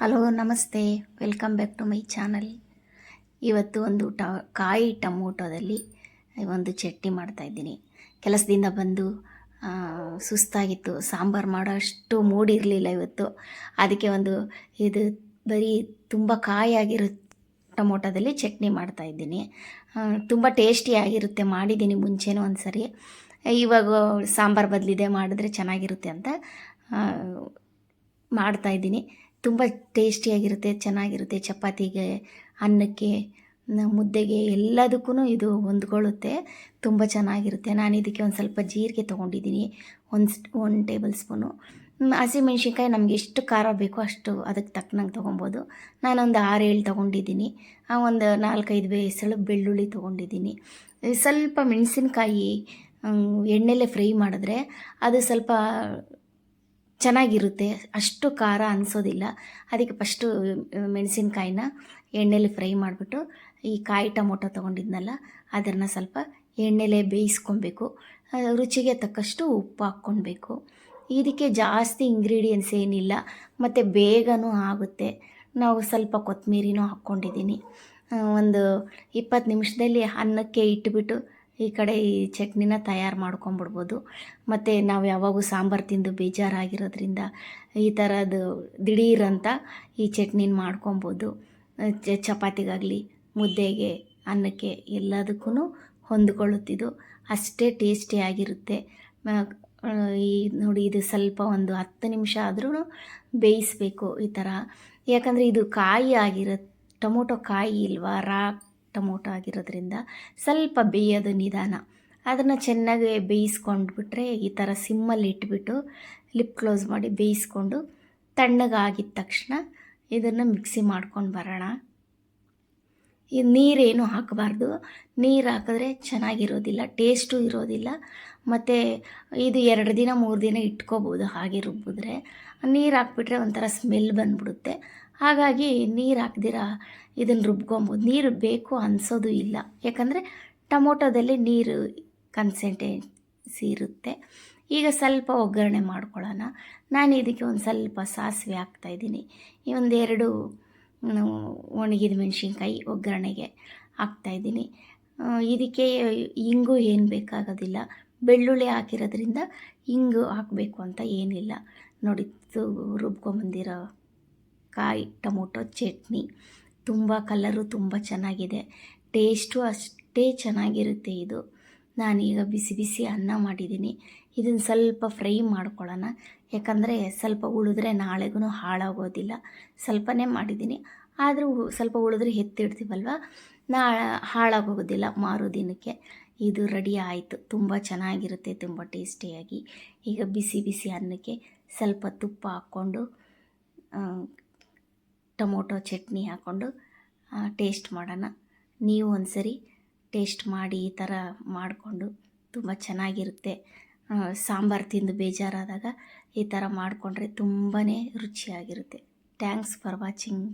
Hello, ನಮಸ್ತೆ. Welcome back to my channel. ಇವತ್ತು ಒಂದು ಟ, ಕಾಯಿ ಟಮೋಟೋದಲ್ಲಿ ಒಂದು ಚಟ್ನಿ ಮಾಡ್ತಾಯಿದ್ದೀನಿ ಕೆಲಸದಿಂದ ಬಂದು ಸುಸ್ತಾಗಿತ್ತು. ಸಾಂಬಾರು ಮಾಡೋ ಅಷ್ಟು ಮೂಡಿರಲಿಲ್ಲ ಇವತ್ತು. ಅದಕ್ಕೆ ಒಂದು ಇದು ಬರೀ ತುಂಬ ಕಾಯಾಗಿರೋ ಟೊಮೊಟೊದಲ್ಲಿ ಚಟ್ನಿ ಮಾಡ್ತಾಯಿದ್ದೀನಿ ತುಂಬ ಟೇಸ್ಟಿಯಾಗಿರುತ್ತೆ ಮಾಡಿದ್ದೀನಿ ಮುಂಚೆನೂ ಒಂದು ಸರಿ ಇವಾಗ ಸಾಂಬಾರು ಬದಲಿದೆ ಮಾಡಿದ್ರೆ ಚೆನ್ನಾಗಿರುತ್ತೆ ಅಂತ ಮಾಡ್ತಾಯಿದ್ದೀನಿ ತುಂಬ ಟೇಸ್ಟಿಯಾಗಿರುತ್ತೆ, ಚೆನ್ನಾಗಿರುತ್ತೆ ಚಪಾತಿಗೆ, ಅನ್ನಕ್ಕೆ ಮುದ್ದೆಗೆ ಎಲ್ಲದಕ್ಕೂ ಇದು ಹೊಂದ್ಕೊಳ್ಳುತ್ತೆ. ತುಂಬ ಚೆನ್ನಾಗಿರುತ್ತೆ. ನಾನು ಇದಕ್ಕೆ ಒಂದು ಸ್ವಲ್ಪ ಜೀರಿಗೆ ತೊಗೊಂಡಿದ್ದೀನಿ. ಒಂದು ಒಂದು ಟೇಬಲ್ ಸ್ಪೂನು. ಹಸಿಮೆಣ್ಸಿನ್ಕಾಯಿ ನಮ್ಗೆ ಎಷ್ಟು ಖಾರ ಬೇಕೋ ಅಷ್ಟು ಅದಕ್ಕೆ ತಕ್ಕನಂಗೆ ತೊಗೊಬೋದು. ನಾನೊಂದು ಆರು ಏಳು ತೊಗೊಂಡಿದ್ದೀನಿ. ಒಂದು ನಾಲ್ಕೈದು ಬೇಸಳು ಬೆಳ್ಳುಳ್ಳಿ ತೊಗೊಂಡಿದ್ದೀನಿ. ಸ್ವಲ್ಪ ಮೆಣಸಿನ್ಕಾಯಿ ಎಣ್ಣೆಲೆ ಫ್ರೈ ಮಾಡಿದ್ರೆ ಅದು ಸ್ವಲ್ಪ ಚೆನ್ನಾಗಿರುತ್ತೆ. ಅಷ್ಟು ಖಾರ ಅನಿಸೋದಿಲ್ಲ. ಅದಕ್ಕೆ ಫಸ್ಟು ಮೆಣಸಿನ್ಕಾಯಿನ ಎಣ್ಣೆಲಿ ಫ್ರೈ ಮಾಡಿಬಿಟ್ಟು, ಈ ಕಾಯಿ ಟೊಮೊಟೊ ತೊಗೊಂಡಿದ್ನಲ್ಲ, ಅದನ್ನು ಸ್ವಲ್ಪ ಎಣ್ಣೆಲೆ ಬೇಯಿಸ್ಕೊಬೇಕು. ರುಚಿಗೆ ತಕ್ಕಷ್ಟು ಉಪ್ಪು ಹಾಕ್ಕೊಳ್ಬೇಕು ಇದಕ್ಕೆ ಜಾಸ್ತಿ ಇಂಗ್ರೀಡಿಯೆಂಟ್ಸ್ ಏನಿಲ್ಲ. ಮತ್ತು ಬೇಗನೂ ಆಗುತ್ತೆ. ನಾವು ಸ್ವಲ್ಪ ಕೊತ್ತಂಬರಿನೂ ಹಾಕ್ಕೊಂಡಿದ್ದೀನಿ. ಒಂದು ಇಪ್ಪತ್ತು ನಿಮಿಷದಲ್ಲಿ ಅನ್ನಕ್ಕೆ ಇಟ್ಬಿಟ್ಟು ಈ ಕಡೆ ಈ ಚಟ್ನಿನ ತಯಾರು ಮಾಡ್ಕೊಂಬಿಡ್ಬೋದು. ಮತ್ತು ನಾವು ಯಾವಾಗೂ ಸಾಂಬಾರು ತಿಂದು ಬೇಜಾರಾಗಿರೋದ್ರಿಂದ ಈ ಥರದ್ದು ದಿಢೀರಂತ ಈ ಚಟ್ನಿನ ಮಾಡ್ಕೊಬೋದು. ಚಪಾತಿಗಾಗಲಿ, ಮುದ್ದೆಗೆ, ಅನ್ನಕ್ಕೆ ಎಲ್ಲದಕ್ಕೂ ಹೊಂದ್ಕೊಳ್ಳುತ್ತಿದ್ದು ಅಷ್ಟೇ ಟೇಸ್ಟಿಯಾಗಿರುತ್ತೆ ಈ ನೋಡಿ ಇದು ಸ್ವಲ್ಪ ಒಂದು ಹತ್ತು ನಿಮಿಷ ಆದ್ರೂ ಬೇಯಿಸಬೇಕು ಈ ಥರ ಯಾಕಂದರೆ ಇದು ಕಾಯಿ ಆಗಿರೋ ಟೊಮೊಟೊ ಕಾಯಿ ಇಲ್ವಾ, ರಾ ಟೊಮೊಟೊ ಆಗಿರೋದ್ರಿಂದ ಸ್ವಲ್ಪ ಬೇಯೋದು ನಿಧಾನ. ಅದನ್ನು ಚೆನ್ನಾಗಿ ಬೇಯಿಸ್ಕೊಂಡ್ಬಿಟ್ರೆ ಈ ಥರ ಸಿಮ್ಮಲ್ಲಿ ಇಟ್ಬಿಟ್ಟು ಲಿಪ್ ಕ್ಲೋಸ್ ಮಾಡಿ ಬೇಯಿಸ್ಕೊಂಡು ತಣ್ಣಗಾಗಿದ ತಕ್ಷಣ ಇದನ್ನು ಮಿಕ್ಸಿ ಮಾಡ್ಕೊಂಡು ಬರೋಣ. ಈ ನೀರೇನು ಹಾಕಬಾರ್ದು. ನೀರು ಹಾಕಿದ್ರೆ ಚೆನ್ನಾಗಿರೋದಿಲ್ಲ, ಟೇಸ್ಟು ಇರೋದಿಲ್ಲ. ಮತ್ತು ಇದು ಎರಡು ದಿನ, ಮೂರು ದಿನ ಇಟ್ಕೋಬೋದು ಹಾಗೆ ರುಬ್ಬಿದ್ರೆ. ನೀರು ಹಾಕ್ಬಿಟ್ರೆ ಒಂಥರ ಸ್ಮೆಲ್ ಬಂದ್ಬಿಡುತ್ತೆ. ಹಾಗಾಗಿ ನೀರು ಹಾಕ್ದಿರ? ಇದನ್ನು ರುಬ್ಕೊಬೋದು. ನೀರು ಬೇಕು ಅನ್ಸೋದು ಇಲ್ಲ. ಯಾಕಂದರೆ ಟೊಮೊಟೊದಲ್ಲಿ ನೀರು ಕನ್ಸಂಟೆನ್ಸಿ ಇರುತ್ತೆ. ಈಗ ಸ್ವಲ್ಪ ಒಗ್ಗರಣೆ ಮಾಡ್ಕೊಳ್ಳೋಣ. ನಾನು ಇದಕ್ಕೆ ಒಂದು ಸ್ವಲ್ಪ ಸಾಸಿವೆ ಹಾಕ್ತಾಯಿದ್ದೀನಿ ಈ ಒಂದೆರಡು ಒಣಗಿದ ಮೆಣಸಿನ್ಕಾಯಿ ಒಗ್ಗರಣೆಗೆ ಹಾಕ್ತಾಯಿದ್ದೀನಿ ಇದಕ್ಕೆ ಇಂಗು ಏನು ಬೇಕಾಗೋದಿಲ್ಲ. ಬೆಳ್ಳುಳ್ಳಿ ಹಾಕಿರೋದ್ರಿಂದ ಇಂಗು ಹಾಕಬೇಕು ಅಂತ ಏನಿಲ್ಲ. ನೋಡಿ ರುಬ್ಕೊಂಬಂದಿರೋ ಕಾಯಿ ಟೊಮೊಟೊ, ಚಟ್ನಿ. ತುಂಬ ಕಲರು ತುಂಬ ಚೆನ್ನಾಗಿದೆ. ಟೇಸ್ಟು ಅಷ್ಟೇ ಚೆನ್ನಾಗಿರುತ್ತೆ ಇದು. ನಾನೀಗ ಬಿಸಿ ಬಿಸಿ ಅನ್ನ ಮಾಡಿದ್ದೀನಿ. ಇದನ್ನು ಸ್ವಲ್ಪ ಫ್ರೈ ಮಾಡ್ಕೊಳ್ಳೋಣ. ಯಾಕಂದರೆ ಸ್ವಲ್ಪ ಉಳಿದ್ರೆ ನಾಳೆಗೂ ಹಾಳಾಗೋದಿಲ್ಲ. ಸ್ವಲ್ಪನೇ ಮಾಡಿದ್ದೀನಿ. ಆದರೂ ಸ್ವಲ್ಪ ಉಳಿದ್ರೆ ಎತ್ತಿಡ್ತೀವಲ್ವ? ನಾ ಹಾಳಾಗೋಗೋದಿಲ್ಲ ಮಾರು ದಿನಕ್ಕೆ. ಇದು ರೆಡಿ ಆಯಿತು. ತುಂಬ ಚೆನ್ನಾಗಿರುತ್ತೆ, ತುಂಬ ಟೇಸ್ಟಿಯಾಗಿ. ಈಗ ಬಿಸಿ ಬಿಸಿ ಅನ್ನಕ್ಕೆ ಸ್ವಲ್ಪ ತುಪ್ಪ ಹಾಕ್ಕೊಂಡು ಟೊಮೊಟೊ ಚಟ್ನಿ ಹಾಕ್ಕೊಂಡು ಟೇಸ್ಟ್ ಮಾಡೋಣ. ನೀವು ಒಂದ್ಸರಿ ಟೇಸ್ಟ್ ಮಾಡಿ ಈ ಥರ ಮಾಡಿಕೊಂಡು ತುಂಬ ಚೆನ್ನಾಗಿರುತ್ತೆ. ಸಾಂಬಾರು ತಿಂದು ಬೇಜಾರಾದಾಗ ಈ ಥರ ಮಾಡಿಕೊಂಡ್ರೆ ತುಂಬಾ ರುಚಿಯಾಗಿರುತ್ತೆ. Thanks for watching